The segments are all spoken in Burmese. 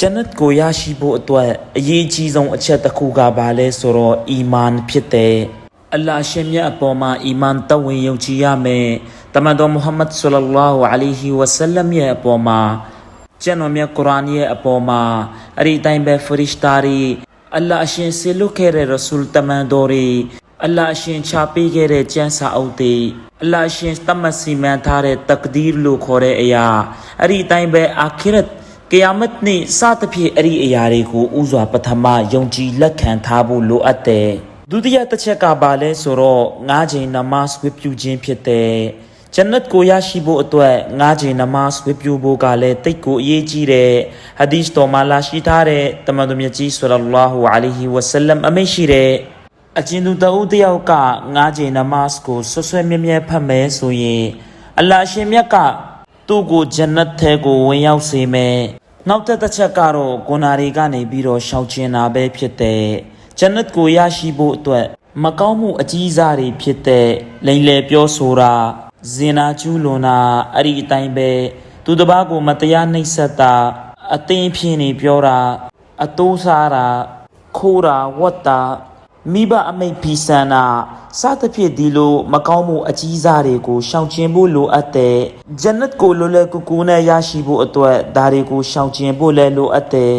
ဂျန်နတ်ကိုရရှိဖို့အတွက်အရေးအကြီးဆုံးအချက်တစ်ခုကဘာလဲဆိုတော့အီမန်ဖြစ်တဲ့အလ္လာဟ်ရှင်မြတ်အပေါ်မှာအီမန်တဝင်ယုံကြည်ရမယ်တမန်တော်မုဟမ္မဒ်ဆလ္လာလာဟူအလိုင်ဟီဝဆလမ်ရဲ့အပေါ်မှာကျမ်းတော်မြတ်ကုရ်အာန်ရဲ့အပေါ်မှာအဲ့ဒီအတိုင်းပဲဖရစ်တာတွေအလ္လာဟ်အရှင်ဆေလွတ်ခဲ့တဲ့ရဆူလ်တမန်တော်တွေအလ္လာဟ်အရှင်ချပေးခဲ့တဲ့ကျမ်းစာအုပ်တွေအလ္လာဟ်အရှင်တတ်မှတ်စီမံထားတဲ့တကဒီရ်လို့ခေါ်တဲ့အရာအဲ့ဒီအတိုင်းပဲအာခိရတ် ကယာမတ်နေ့စသဖြင့်အဲ့ဒီအရာတွေကိုဥစွာပထမယုံကြည်လက်ခံထားဖို့လိုအပ်တယ်ဒုတိယတစ်ချက်ကဘာလဲဆိုတော့၅ချိန်နမတ်ဝတ်ပြုခြင်းဖြစ်တယ်ဂျန်နတ်ကိုရရှိဖို့အတွက်၅ချိန်နမတ်ဝတ်ပြုဖို့ကလည်းတိတ်ကိုအရေးကြီးတယ်ဟာဒီစ်တော်မှာလာရှိထားတဲ့တမန်တော်မြတ်ကြီးဆလ္လာဟူအလိုင်ဟီဝဆလမ်အမိန့်ရှိတယ်အကျဉ်သူတအုပ်တယောက်က၅ချိန်နမတ်ကိုဆွဆွဲမြဲမြဲဖတ်မယ်ဆိုရင်အလ္လာဟ်ရှင်မြတ်က သူ့ကိုဂျန်နတ်ထဲကိုဝင်ရောက်စေမယ်။နောက်တစ်တစ်ချက်ကတော့ဂုဏတွေကနေပြီးတော့ရှောင်ကျင်တာပဲဖြစ်တဲ့ဂျန်နတ်ကိုရရှိဖို့အတွက်မကောင်းမှုအကြီးစားတွေဖြစ်တဲ့လိန်လေပြောဆိုတာဇင်နာကျူးလွန်တာအဲ့ဒီအတိုင်းပဲသူတစ်ပါးကိုမတရားနှိပ်စက်တာအသင်းဖြစ်နေပြောတာအတိုးစားတာခိုးတာဝတ်တာ မိဘအမိတ်ဖီဆန်တာစသဖြင့်ဒီလိုမကောင်းမှုအကြီးစားတွေကိုရှောင်ကျဉ်ဖို့လိုအပ်တယ်ဂျန်နတ်ကိုလိုလဲကူကူနဲ့ရရှိဖို့အတွက်ဒါတွေကိုရှောင်ကျဉ်ဖို့လည်းလိုအပ်တယ်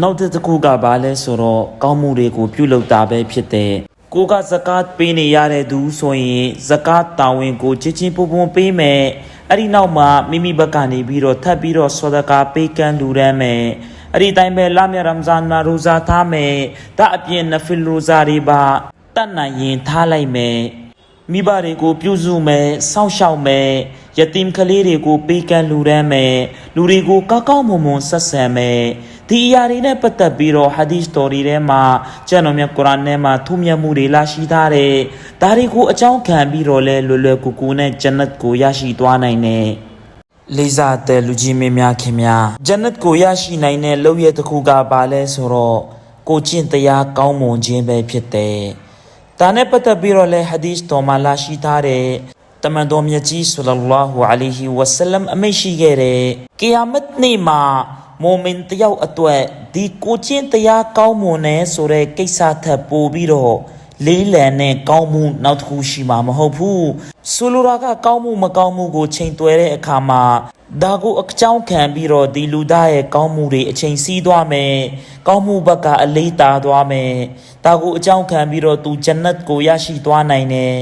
နောက်တစ်ခုကဘာလဲဆိုတော့ကောင်းမှုတွေကိုပြုလုပ်တာပဲဖြစ်တယ်ကိုကဇကာတ်ပေးနေရတဲ့သူဆိုရင်ဇကာတ်တာဝန်ကိုချစ်ချင်းပူပူပေးမယ်အဲ့ဒီနောက်မှာမိမိဘက်ကနေပြီးတော့ထပ်ပြီးတော့ဆောဒကာပေးကမ်းလူရမ်းမယ် အဲ့ဒီတိုင်းပဲလာမြရမ်ဇန်မှာရူဇာထားမယ်ဒါအပြင်နဖီလ်ရူဇာတွေပါတတ်နိုင်ရင်ထားလိုက်မယ်မိဘတွေကိုပြုစုမယ်စောင့်ရှောက်မယ်ယတိမ်ကလေးတွေကိုပေးကမ်းလူရမ်းမယ်လူတွေကိုကောက်ကောက်မွန်မွန်ဆက်ဆံမယ်ဒီအရာတွေနဲ့ပတ်သက်ပြီးတော့ဟာဒီစ်တော်တွေထဲမှာကျမ်းတော်မြတ်ကုရ်အာန်ထဲမှာထူးမြတ်မှုတွေလာရှိထားတယ်ဒါတွေကိုအကြောင်းခံပြီးတော့လဲလွယ်လွယ်ကူကူနဲ့ဂျန်နတ်ကိုရရှိသွားနိုင်တယ် လေးစားတဲ့လူကြီးမင်းများခင်များဂျန်နတ်ကိုရရှိနိုင်တဲ့လောက်ရတစ်ခုကဘာလဲဆိုတော့ကိုကျင့်တရားကောင်းမွန်ခြင်းပဲဖြစ်တယ်။ဒါနဲ့ပတ်သက်ပြီးတော့လဲဟာဒီစ်တော်မှာလာရှိထားတဲ့တမန်တော်မြတ်ကြီးဆလ္လာလာဟူအလိုင်ဟီဝဆလမ်အမိန့်ရှိခဲ့တဲ့ကီယာမတ်နေ့မှာမိုမင်တယောက်အတွက်ဒီကိုကျင့်တရားကောင်းမွန်တဲ့ဆိုတဲ့ကိစ္စထပ်ပို့ပြီးတော့လေးလံနဲ့ကောင်းမှုနောက်တစ်ခုရှိမှာမဟုတ်ဘူး ဆိုလိုတာကကောင်းမှုမကောင်းမှုကိုချိန်တွယ်တဲ့အခါမှာဒါကိုအကြောင်းခံပြီးတော့ဒီလူသားရဲ့ကောင်းမှုတွေအချိန်စီးသွားမယ်ကောင်းမှုဘက်ကအလေးတာသွားမယ်ဒါကိုအကြောင်းခံပြီးတော့သူဂျန်နတ်ကိုရရှိသွားနိုင်တယ်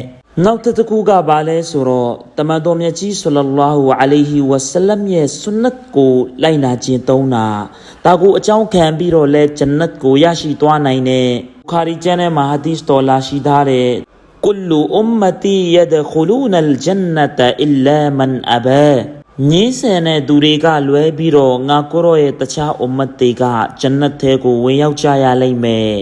နောက်တစ်ခုကဘာလဲဆိုတော့တမန်တော်မြတ်ကြီးဆလ္လာလာဟူအလိုင်ဟီဝဆလမ်ရဲ့ဆွနတ်ကိုလိုက်နာခြင်းသုံးတာဒါကိုအကြောင်းခံပြီးတော့လဲဂျန်နတ်ကိုရရှိသွားနိုင်တယ်ဘုခါရီကျမ်းထဲမှာဟာဒီစ်တော်လာရှိထားတဲ့ kullu ummati yadkhuluna al-jannata illa man aba ညင်းဆန်တဲ့သူတွေကလွဲပြီးတော့ငါကိုရောရဲ့တခြား ummat တွေကဂျန်နတ်ထဲကိုဝင်ရောက်ကြရလိမ့်မယ်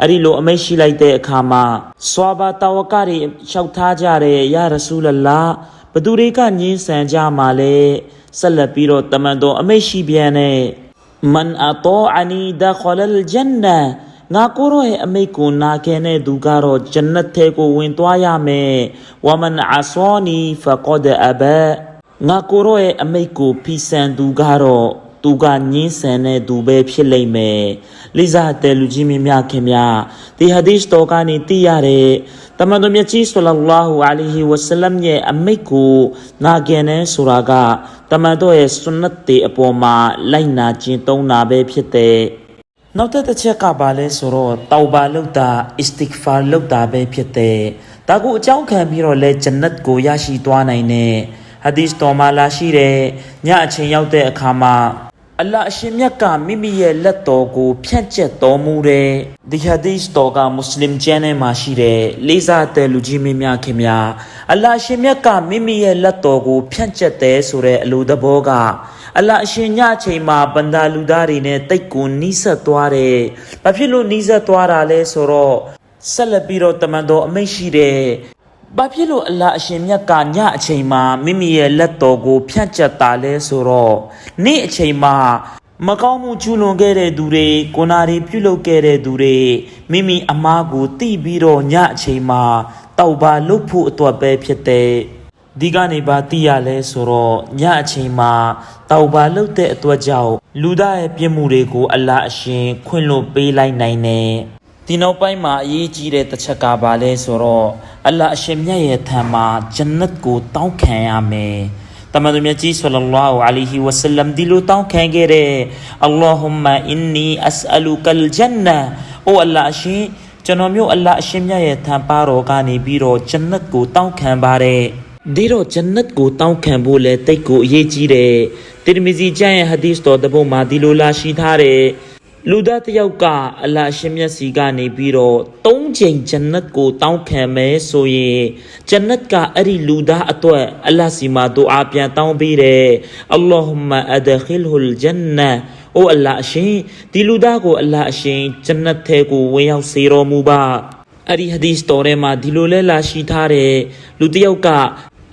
အဲ့ဒီလိုအမိတ်ရှိလိုက်တဲ့အခါမှာစွာဘာတာဝကတွေလျှောက်ထားကြတဲ့ရာရဆူလလာဘသူတွေကညင်းဆန်ကြမှာလဲဆက်လက်ပြီးတော့တမန်တော်အမိတ်ရှိပြန်တဲ့မန်အတောအနီဒခလလ်ဂျန်နာ ငါကိုရောရဲ့အမိတ်ကိုနာခဲတဲ့သူကတော့ဂျန်နတ်ထဲကိုဝင်သွားရမယ်ဝမန်အဆာနီဖကဒအဘငါကိုရောရဲ့အမိတ်ကိုဖီဆန်သူကတော့သူကညင်းဆန်တဲ့သူပဲဖြစ်လိမ့်မယ်လိဇာတဲလူကြီးမင်းများခင်များဒီဟာဒီစ်တော်ကနေသိရတဲ့တမန်တော်မြတ်ကြီးဆလ္လာလာဟူအလိုင်ဟီဝဆလမ်ရဲ့အမိတ်ကိုနာခဲတဲ့ဆိုတာကတမန်တော်ရဲ့ဆွနတ်တေအပေါ်မှာလိုက်နာခြင်းသုံးတာပဲဖြစ်တဲ့ နောက်တစ်တစ်ချက်ကဘာလဲဆိုတော့တောက်ဘာလုပ်တာအစ္စတစ်ဖာလုပ်တာပဲဖြစ်တဲ့ဒါကိုအကြောင်းခံပြီးတော့လဲဂျန်နတ်ကိုရရှိသွားနိုင်တဲ့ဟာဒီစ်တော်မှာလာရှိတဲ့ညအချိန်ရောက်တဲ့အခါမှာ အလ္လာဟ်အရှင်မြတ်ကမိမိရဲ့လက်တော်ကို ဖြန့်ကျက်တော်မူတဲ့ဒီဟာဒီစ်တော်ကမွတ်စလင်ကျမ်းထဲမှာရှိတဲ့လေးစားတဲ့လူကြီးမင်းများခင်များအလ္လာဟ်အရှင်မြတ်ကမိမိရဲ့လက်တော်ကို ဖြန့်ကျက်တယ်ဆိုတဲ့အလိုသဘောကအလ္လာဟ်အရှင်ညအချိန်မှာဘန္တာလူသားတွေနဲ့တိတ်ကိုနီးစပ်သွားတယ်။ဘာဖြစ်လို့နီးစပ်သွားတာလဲဆိုတော့ဆက်လက်ပြီးတော့တမန်တော်အမိန့်ရှိတယ်။ ဘာဖြစ်လို့အလ္လာဟ်အရှင်မြတ်ကညအချိန်မှာမိမိရဲ့လက်တော်ကို ဖြန့်ကျက်တာလဲဆိုတော့နေ့အချိန်မှာမကောင်းမှုကျူးလွန်ခဲ့တဲ့သူတွေကိုနာတွေပြုလုပ်ခဲ့တဲ့သူတွေမိမိအမားကိုတိပြီးတော့ညအချိန်မှာတောက်ပါလွတ်ဖို့အတွက်ပဲဖြစ်တဲ့ဒီကနေပါသိရလဲဆိုတော့ညအချိန်မှာတောက်ပါလုတ်တဲ့အတွက်ကြောင့်လူသားရဲ့ပြစ်မှုတွေကို အလ္လာဟ်အရှင်ခွင့်လွှတ်ပေးလိုက်နိုင်တယ် ဒီနောက်ပိုင်းမှာအရေးကြီးတဲ့တစ်ချက်ကဘာလဲဆိုတော့အလ္လာဟ်အရှင်မြတ်ရဲ့ထံမှာဂျန်နတ်ကိုတောင်းခံရမယ်တမန်တော်မြတ်ကြီးဆလ္လာလာဟူအလိုင်ဟီဝါဆလမ်ဒီလိုတောင်းခံခဲ့တဲ့အလ္လာဟူမအင်နီအစအလူကလ်ဂျန်နာအိုအလ္လာဟ်အရှင်ကျွန်တော်မျိုးအလ္လာဟ်အရှင်မြတ်ရဲ့ထံပါတော်ကနေပြီးတော့ဂျန်နတ်ကိုတောင်းခံပါတယ်ဒီတော့ဂျန်နတ်ကိုတောင်းခံဖို့လဲတိတ်ကိုအရေးကြီးတယ်တိရမီဇီကျမ်းရဲ့ဟဒီသ်တော်တစ်ပုဒ်မှာဒီလိုလာရှိထားတယ် လူသားတစ်ယောက်ကအလ္လာဟ်အရှင်မြတ်စီကနေပြီးတော့သုံးချိန်ဂျန်နတ်ကိုတောင်းခံမယ်ဆိုရင်ဂျန်နတ်ကအဲ့ဒီလူသားအတွက်အလ္လာဟ်စီမှာဒူအာပြန်တောင်းပေးတယ်အလ္လာဟူမအဒခီလ်ဟူလ်ဂျန်နာအိုအလ္လာဟ်အရှင်ဒီလူသားကိုအလ္လာဟ်အရှင်ဂျန်နတ်ထဲကိုဝင်ရောက်စေတော်မူပါအဲ့ဒီဟဒီသ်တော်ထဲမှာဒီလိုလဲလာရှိထားတယ်လူတစ်ယောက်က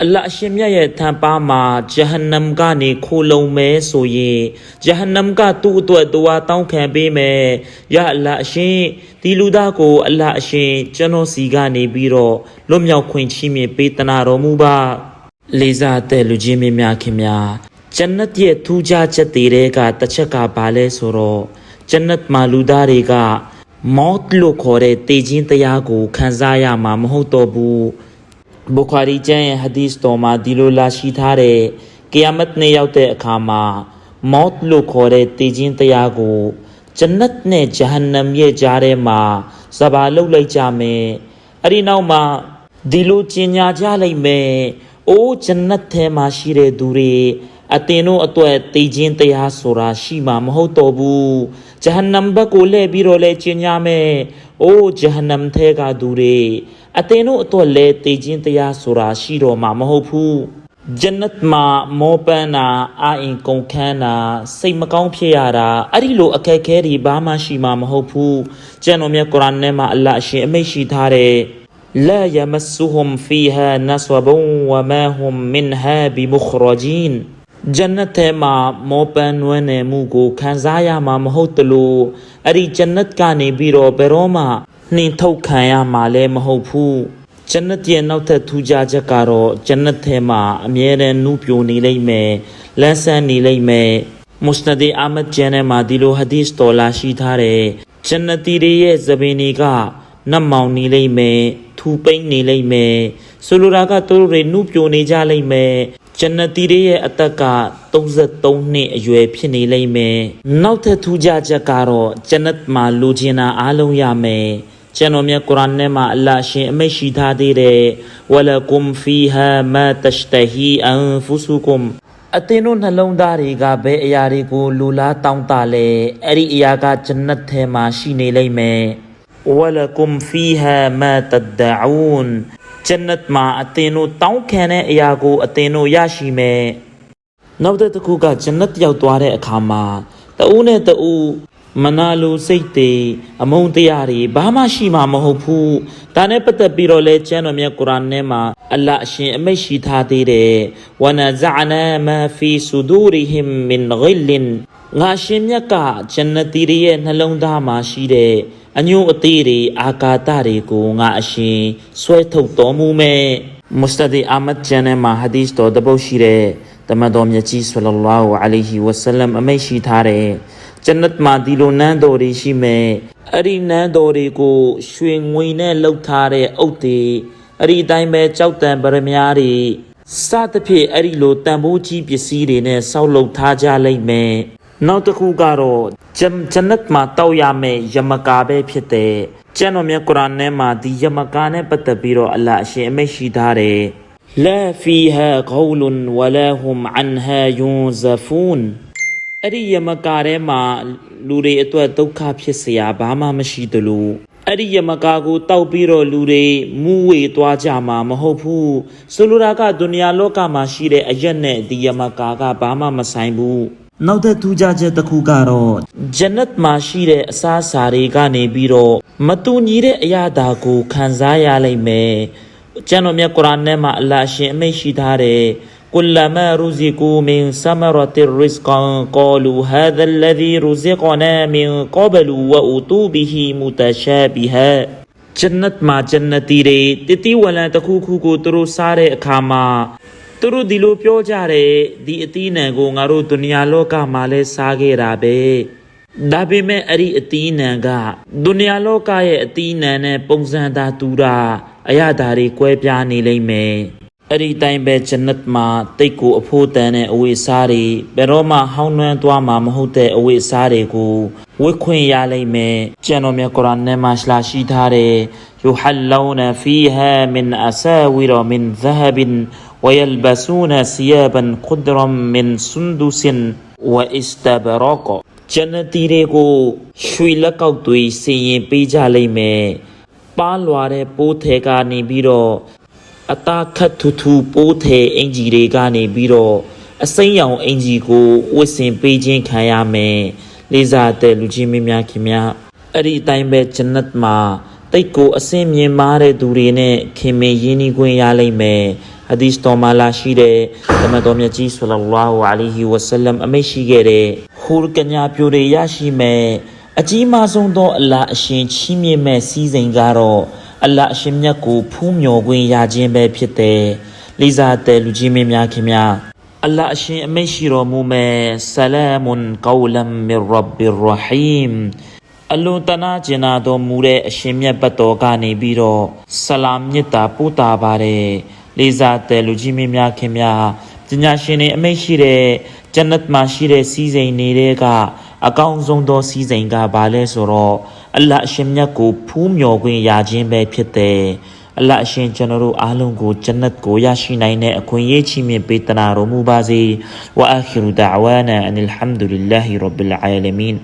အလ္လာဟ်အရှင်မြတ်ရဲ့ထံပါမှာဂျဟန္နမ်ကနေခိုလုံမဲဆိုရင်ဂျဟန္နမ်ကသူ့အတွက်တူအားတောင်းခံပေးမယ်။ယာအလ္လာဟ်အရှင်ဒီလူသားကိုအလ္လာဟ်အရှင်ကျွန်တော်စီကနေပြီးတော့လွတ်မြောက်ခွင့်ချီးမြှင့်ပေးတနာတော်မူပါ။လေးစားတဲ့လူကြီးမင်းများခင်များဂျန်နတ်ရဲ့ထူးခြားချက်တွေကတစ်ချက်ကဘာလဲဆိုတော့ဂျန်နတ်မှာလူသားတွေကမောတ်လို့ခေါ်တဲ့တေခြင်းတရားကိုခံစားရမှာမဟုတ်တော့ဘူး။ ဘူခါရီကျမ်းရဲ့ဟဒီသ်တော်မှာဒီလိုလာရှိထားတဲ့ကီယာမတ်နေ့ရောက်တဲ့အခါမှာမောတ်လို့ခေါ်တဲ့တည်ခြင်းတရားကိုဂျန်နတ်နဲ့ဂျဟန္နမ်ရဲ့ကြားထဲမှာဇဘာလုတ်လိုက်ကြမယ်အဲ့ဒီနောက်မှာဒီလိုကျင်ညာကြလိုက်မယ်အိုးဂျန်နတ်ထဲမှာရှိတဲ့သူတွေအတင်တို့အတွက်တည်ခြင်းတရားဆိုတာရှိမှာမဟုတ်တော့ဘူးဂျဟန္နမ်ဘက်ကိုလှည့်ပြီးတော့လဲကျင်ညာမယ် အိုးဂျဟန္နမ်ထဲကသူတွေအတင်တို့အတွက်လဲတည်ခြင်းတရားဆိုတာရှိတော့မှာမဟုတ်ဘူးဂျန်နတ်မှာမောပန်းတာအာအင်ကုန်ခန်းတာစိတ်မကောင်းဖြစ်ရတာအဲ့ဒီလိုအခက်အခဲတွေဘာမှရှိမှာမဟုတ်ဘူးကျမ်းတော်မြတ်ကုရ်အာန်ထဲမှာအလ္လာဟ်အရှင်အမိန့်ရှိထားတဲ့ لا يمسهم فيها نصب وما هم منها بمخرجين ဂျန်နတ်ထဲမှာမောပန်းနွမ်းနယ်မှုကိုခံစားရမှာမဟုတ်တလို့အဲ့ဒီဂျန်နတ်ကနေပြီးတော့ဘယ်တော့မှနှင်ထုတ်ခံရမှာလည်းမဟုတ်ဘူးဂျန်နတ်ရဲ့နောက်ထပ်ထူးခြားချက်ကတော့ဂျန်နတ်ထဲမှာအမြဲတမ်းနူးပြိုနေလိမ့်မယ်လန်းဆန်းနေလိမ့်မယ်မုစနဒီအာမတ်ဂျန်နဲ့မှာဒီလိုဟဒီသ်တော်လာရှိထားတယ်ဂျန်နတီတွေရဲ့သဘင်တွေကနတ်မောင်နေလိမ့်မယ်ထူပိမ့်နေလိမ့်မယ်ဆိုလိုတာကသူတို့တွေနုပြိုနေကြလိမ့်မယ် ဂျန်နတီရဲရဲ့အသက်က33နှစ်အရွယ်ဖြစ်နေလိမ့်မယ်။နောက်ထပ်ထူးခြားချက်ကတော့ဂျန်နတ်မှာလူကျင်နာအားလုံးရမယ်။ကျွန်တော်မြတ်ကုရ်အာန်ထဲမှာအလ္လာဟ်ရှင်အမိန့်ရှိထားသေးတယ်ဝလကုမ်ဖီဟာမာတရှတဟီအန်ဖူဆူကုမ်အသင်တို့နှလုံးသားတွေကဘယ်အရာတွေကိုလူလားတောင်းတလဲအဲ့ဒီအရာကဂျန်နတ်ထဲမှာရှိနေလိမ့်မယ်ဝလကုမ်ဖီဟာမာတဒ်ဒအူန် ဂျန်နတ်မှာအသင်တို့တောင်းခံတဲ့အရာကို အသင်တို့ရရှိမယ်နောက်တဲ့တစ်ခုကဂျန်နတ်ရောက်သွားတဲ့အခါမှာတဦးနဲ့တဦးမနာလိုစိတ်တွေအမုန်းတရားတွေဘာမှရှိမှာမဟုတ်ဘူးဒါနဲ့ပတ်သက်ပြီးတော့လဲကျမ်းတော်မြတ်ကုရ်အာန်ထဲမှာအလ္လာဟ်အရှင်အမိန့်ရှိထားသေးတယ်ဝနဇအနာမာဖီဆူဒူရီဟင်မင်ဂိလင်ငါရှင်မြတ်ကဂျန်နတီတွေရဲ့နှလုံးသားမှာရှိတဲ့ အညို့အသေးတွေအာကာသတွေကိုငါအရှင်ဆွဲထုတ်တော်မူမယ်မုစတဒီအာမတ်ဂျန်နဲ့မှာဟဒီသ်တော်တပုတ်ရှိတဲ့တမန်တော်မြတ်ကြီးဆလ္လာလဟူအလိုင်ဟီဝဆလမ်အမိန့်ရှိထားတဲ့ဂျန်နတ်မှာဒီလိုနန်းတော်တွေရှိမယ်အဲ့ဒီနန်းတော်တွေကိုရွှေငွေနဲ့လှုပ်ထားတဲ့အုတ်တွေအဲ့ဒီအတိုင်းပဲကြောက်တံပရမများတွေစသဖြင့်အဲ့ဒီလိုတန်ဖိုးကြီးပစ္စည်းတွေနဲ့ဆောက်လုပ်ထားကြလိမ့်မယ် နောက်တစ်ခုကတော့ဂျမ်ဂျန်နတ်မှာတောက်ရမယ့်ယမကာပဲဖြစ်တဲ့ကျမ်းတော်မြတ်ကုရ်အာန်ထဲမှာဒီယမကာနဲ့ပတ်သက်ပြီးတော့အလ္လာဟ်အရှင်အမိန့်ရှိထားတယ် لا فيها قول ولا هم عنها ينزفون အဲ့ဒီယမကာထဲမှာလူတွေအတွက်ဒုက္ခဖြစ်เสียဘာမှမရှိသလိုအဲ့ဒီယမကာကိုတောက်ပြီးတော့လူတွေမူးဝေသွားကြမှာမဟုတ်ဘူးဆိုလိုတာကဒုနီယာလောကမှာရှိတဲ့အရက်နဲ့ဒီယမကာကဘာမှမဆိုင်ဘူး နောက်သက်ထူးခြားချက်တစ်ခုကတော့ဂျနတ်မှာရှိတဲ့အစားအစာတွေကနေပြီးတော့မတူညီတဲ့အရာဒါကိုခံစားရလိမ့်မယ်ကျမ်းတော်မြတ်ကုရ်အာန်ထဲမှာအလ္လာဟ်ရှင်အမိန့်ရှိထားတယ်ကုလမရူဇီကူမင်ဆမရတရစ်ကန်ကောလူဟာဒလဒီရူဇီကနာမင်ကဘလူဝအူတူဘီဟီမူတရှာဘီဟာဂျနတ်မှာဂျနတီတွေတတိဝလံတစ်ခုခုကိုသူတို့စားတဲ့အခါမှာ သူတို့ဒီလိုပြောကြတယ်ဒီအသီးနှံကိုငါတို့ဒုနီယာလောကမှာလဲစားခဲ့တာပဲဒါပေမဲ့အဲ့ဒီအသီးနှံကဒုနီယာလောကရဲ့အသီးနှံနဲ့ပုံစံသာတူတာအရာဓာတွေကွဲပြားနေလိမ့်မယ်အဲ့ဒီတိုင်းပဲဂျနတ်မှာတိတ်ကိုအဖို့တန်တဲ့အဝိစားတွေဘယ်တော့မှဟောင်းနှွမ်းသွားမှာမဟုတ်တဲ့အဝိစားတွေကိုဝတ်ခွင့်ရလိမ့်မယ်ကျန်တော်မြတ်ကုရ်အာန်ထဲမှာရှလာရှိထားတယ် يحلون فيها من أساور من ذهب ويلبسون ثيابا خضرا من سندس واستبرق ဂျန်နတီတွေကိုရွှေလက်ကောက်တွေစင်ရင်ပေးကြလိမ့်မယ်။ပါလွာတဲ့ပိုးထဲကနေပြီးတော့အသားခတ်ထူထူပိုးထဲအင်ဂျီတွေကနေပြီးတော့အစိမ်းရောင်အင်ဂျီကိုဝတ်ဆင်ပေးခြင်းခံရမယ်။လေးစားတဲ့လူကြီးမင်းများခင်ဗျာအဲ့ဒီအတိုင်းပဲဂျန်နတ်မှာတိတ်ကိုအစင်မြင်မာတဲ့သူတွေနဲ့ခင်မင်ရင်းနှီးခွင့်ရလိမ့်မယ်။ ဟဒီစ်တော်မှာလာရှိတဲ့ဓမ္မတော်မြတ်ကြီးဆလ္လာလာဟူအလိုင်ဟီဝါဆလမ်အမိန့်ရှိခဲ့တဲ့ဟူရ်ကညာပြိုတွေရရှိမယ်။အကြီးမားဆုံးသောအလ္လာဟ်အရှင်ချီးမြှင့်မဲ့စီးစိမ်ကတော့အလ္လာဟ်အရှင်မြတ်ကိုဖူးမြော်ခွင့်ရခြင်းပဲဖြစ်တယ်။လိစားတဲ့လူကြီးမင်းများခင်ဗျာ။အလ္လာဟ်အရှင်အမိန့်ရှိတော်မူမယ်ဆလာမွန်ကောလမ်မီရဘ်ဘီရဟီမ်အလွန်တနာကျင်နာတော်မူတဲ့အရှင်မြတ်ဘတ်တော်ကနေပြီးတော့ဆလာမ်မြတ်တာပို့တာပါတယ် လေးစားတဲ့လူကြီးမင်းများခင်များပညာရှင်တွေအမိန့်ရှိတဲ့ဂျန်နတ်မှာရှိတဲ့စီးစိမ်တွေကအကောင်းဆုံးသောစီးစိမ်ကဘာလဲဆိုတော့အလ္လာဟ်အရှင်မြတ်ကိုဖူးမြော်ခွင့်ရခြင်းပဲဖြစ်တယ်အလ္လာဟ်အရှင်ကျွန်တော်တို့အားလုံးကိုဂျန်နတ်ကိုရရှိနိုင်တဲ့အခွင့်အရေးချီးမြှင့်ပေးတနာတော်မူပါစေဝအာခီရူဒါဝါနာအန်အလ်ဟမ်ဒူလ illah ရဘ်ဘ်အာလမင်